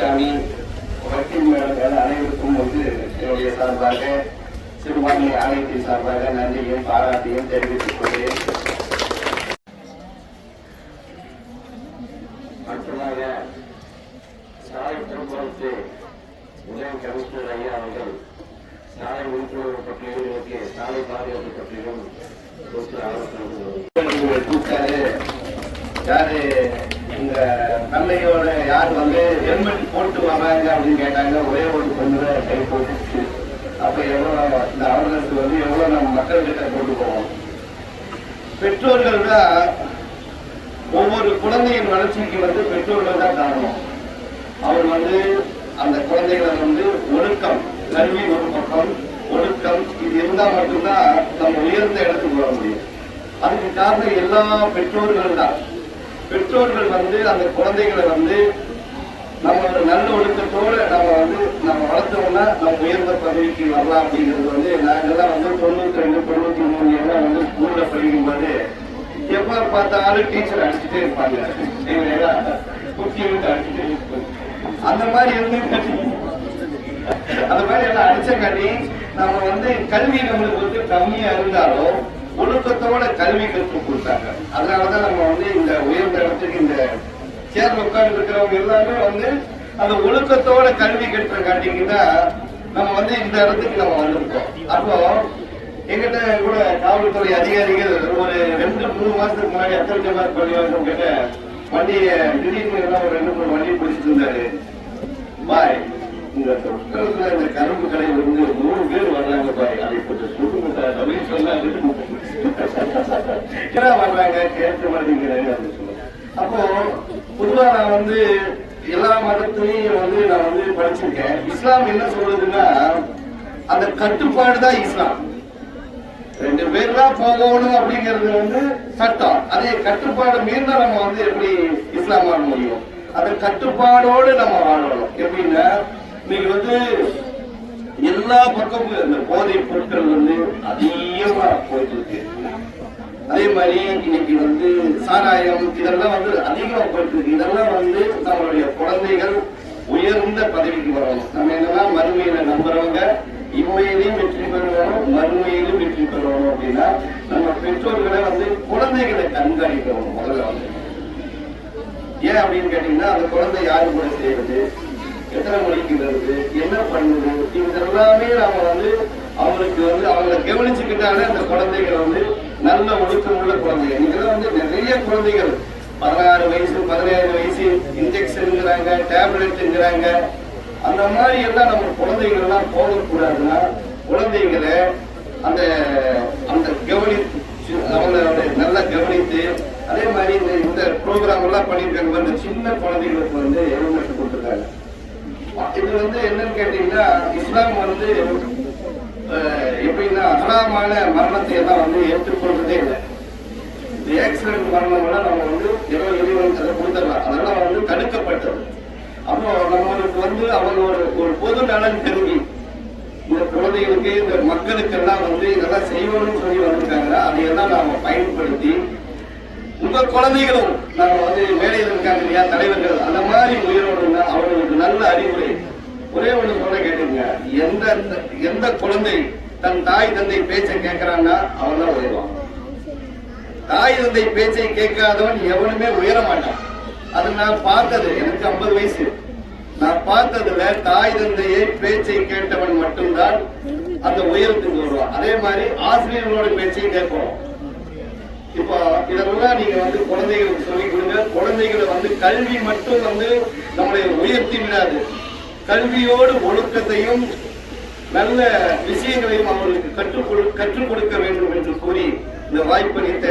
பழனிசாமி வக்கீல் மேடங்கள் அனைவருக்கும் வந்து என்னுடைய சார்பாக சிறுபான்மை ஆணையத்தின் சார்பாக நன்றியும் பாராட்டியும் தெரிவித்துக் கொள்கிறேன். அடுத்ததாக சாலை உதவி கமிஷனர் ஐயா அவர்கள் சாலை விழிப்புணர்வு பற்றியும் சாலை பாதுகாப்பு பற்றியும் ஆலோசனை யாரு? இந்த தந்தையோட யார் வந்து ஹெல்மெட் போட்டு வராங்க அப்படின்னு கேட்டாங்க ஒரே ஒரு பொண்ணு கை போட்டுச்சு அப்ப எவ்வளவு இந்த அவர்களுக்கு வந்து எவ்வளவு நம்ம மக்கள் கிட்ட போட்டு போவோம்? பெற்றோர்கள் தான் ஒவ்வொரு குழந்தையின் வளர்ச்சிக்கு வந்து பெற்றோர்கள் தான் காரணம். அவர் வந்து அந்த குழந்தைகளை வந்து ஒழுக்கம் கல்வி ஒரு பக்கம் ஒழுக்கம் இது இருந்தா மட்டும்தான் நம்ம உயர்ந்த இடத்துக்கு வர முடியும். அதுக்கு காரணம் எல்லா பெற்றோர்கள் தான். பெற்றோர்கள் வந்து அந்த குழந்தைகளை வந்து நம்ம ஒரு நல்ல ஒழுக்கத்தோடு நம்ம வந்து நம்ம வளர்த்தோம்னா நம்ம உயர்ந்த பதவிக்கு வரலாம் அப்படிங்கிறது வந்து நாங்கள்லாம் வந்து தொண்ணூற்றி ரெண்டு தொண்ணூத்தி மூணு எல்லாம் வந்து ஸ்கூல்ல படிக்கும்போது எப்போ பார்த்தாலும் டீச்சர் அடிச்சுட்டே இருப்பாங்க. எங்களை விட்டு அடிச்சுட்டே இருப்பாங்க. அந்த மாதிரி இருந்து அந்த மாதிரி எல்லாம் அடிச்சங்காட்டி நம்ம வந்து கல்வி நம்மளுக்கு வந்து கம்மியா இருந்தாலும் ஒழுக்கத்தோட கல்வி கற்றுக் கொடுத்தாங்க. அதனாலதான் நம்ம வந்து இந்த உயர்ந்த இடத்துக்கு இந்த சேர்ல உட்கார்ந்து இருக்கிறவங்க எல்லாமே வந்து அந்த ஒழுக்கத்தோட கல்வி கற்ற காட்டிங்கன்னா நம்ம வந்து இந்த இடத்துக்கு நம்ம வந்திருக்கோம். அப்போ எங்கிட்ட கூட காவல்துறை அதிகாரிகள் ஒரு ரெண்டு மூணு மாசத்துக்கு முன்னாடி அத்தல் ஜமாத் பள்ளிவாசம் கிட்ட வண்டியை திடீர்னு எல்லாம் ஒரு ரெண்டு மூணு வண்டி பிடிச்சிட்டு இருந்தாரு. பாய் இந்த தொட்டத்துல இந்த கரும்பு கடையில் வந்து மூணு பேர் வர்றாங்க பாய். அதை கொஞ்சம் சொல்லுங்க சார். அப்படின்னு வர்றாங்க கேட்க மாட்டேங்கிறாங்க அப்படின்னு சொல்லுவாங்க அப்போ பொதுவா நான் வந்து எல்லா மதத்திலையும் வந்து நான் வந்து படிச்சிருக்கேன். இஸ்லாம் என்ன சொல்றதுன்னா அந்த கட்டுப்பாடு தான் இஸ்லாம். ரெண்டு பேர் தான் போகணும் அப்படிங்கிறது வந்து சட்டம். அதே கட்டுப்பாடு மீறினா நம்ம வந்து எப்படி இஸ்லாம் வாழ முடியும்? அந்த கட்டுப்பாடோடு நம்ம வாழணும். எப்படின்னா இன்னைக்கு வந்து எல்லா பக்கமும் இந்த போதை பொருட்கள் வந்து அதிகமா போயிட்டு இருக்கு. அதே மாதிரி இன்னைக்கு வந்து சாராயம் இதெல்லாம் வந்து அதிகமாக போயிட்டு இதெல்லாம் வந்து நம்மளுடைய குழந்தைகள் உயர்ந்த பதவிக்கு வரணும். நம்ம என்னன்னா மறுமையில நம்புறவங்க இம்மையிலையும் வெற்றி பெறணும் மறுமையிலும் வெற்றி பெறணும் அப்படின்னா நம்ம பெற்றோர்களை வந்து குழந்தைகளை கண்காணிக்கணும் முதல்ல வந்து. ஏன் அப்படின்னு கேட்டீங்கன்னா அந்த குழந்தை யாரு கூட செய்யறது? எத்தனை மணிக்கு வருது? என்ன பண்ணுது? இதெல்லாமே நாம வந்து அவங்களுக்கு வந்து அவங்கள கவனிச்சுக்கிட்டாலே அந்த குழந்தைகள் வந்து நல்ல ஒழுக்கம் உள்ள குழந்தைகள். இதெல்லாம் வந்து நிறைய குழந்தைகள். பதினாறு வயசு பதினேழு வயசு இன்ஜெக்ஷனுங்கிறாங்க டேப்லெட்டுங்கிறாங்க. அந்த மாதிரி எல்லாம் நம்ம குழந்தைகள் எல்லாம் போகக்கூடாதுன்னா குழந்தைங்களை அந்த அந்த கவனி அவங்களோட நல்லா கவனித்து அதே மாதிரி இந்த இந்த ப்ரோக்ராம் எல்லாம் பண்ணியிருக்காங்க. இந்த சின்ன குழந்தைகளுக்கு வந்து ஹெல்மெட் கொடுத்துருக்காங்க. இது வந்து என்னன்னு கேட்டீங்கன்னா இஸ்லாம் வந்து அஹ், எப்படின்னா மரணத்தை எல்லாம் வந்து ஏற்றுக்கொள்றதே இல்லை. இந்த ஆக்சிடென்ட் மரணம் எல்லாம் நம்ம வந்து இரவு இறைவன் அதை கொடுத்துடலாம். அதெல்லாம் வந்து தடுக்கப்பட்டது. அப்போ நம்மளுக்கு வந்து அவங்க ஒரு ஒரு பொது நலன் கருவி இந்த குழந்தைகளுக்கு இந்த மக்களுக்கு எல்லாம் வந்து இதெல்லாம் செய்வோம்னு சொல்லி வந்திருக்காங்க. அதையெல்லாம் நாம பயன்படுத்தி உங்க குழந்தைகளும் நாம வந்து வேலையில் இருக்காங்க இல்லையா தலைவர்கள் அந்த மாதிரி உயிரோடுங்க அவர்களுக்கு நல்ல அறிவுரை. ஒரே ஒன்று சொல்ல கேட்டுங்க எந்த எந்த குழந்தை தன் தாய் தந்தை பேச்சை கேட்கிறான்னா அவன் தான் உயர்வான். தாய் தந்தை பேச்சை கேட்காதவன் எவனுமே உயர மாட்டான். அது நான் பார்த்தது எனக்கு ஐம்பது வயசு. நான் பார்த்ததுல தாய் தந்தையை பேச்சை கேட்டவன் மட்டும்தான் அந்த உயரத்துக்கு வருவான். அதே மாதிரி ஆசிரியர்களோட பேச்சையும் கேட்கணும் இப்போ இதெல்லாம் நீங்க வந்து குழந்தைகளுக்கு சொல்லிக் கொடுங்க. குழந்தைகளை வந்து கல்வி மட்டும் வந்து நம்மளை உயர்த்தி விடாது. கல்வியோடு ஒழுக்கத்தையும் நல்ல விஷயங்களையும் அவர்களுக்கு கற்றுக் கற்றுக் கொடுக்க வேண்டும் என்று கூறி இந்த வாய்ப்பளித்த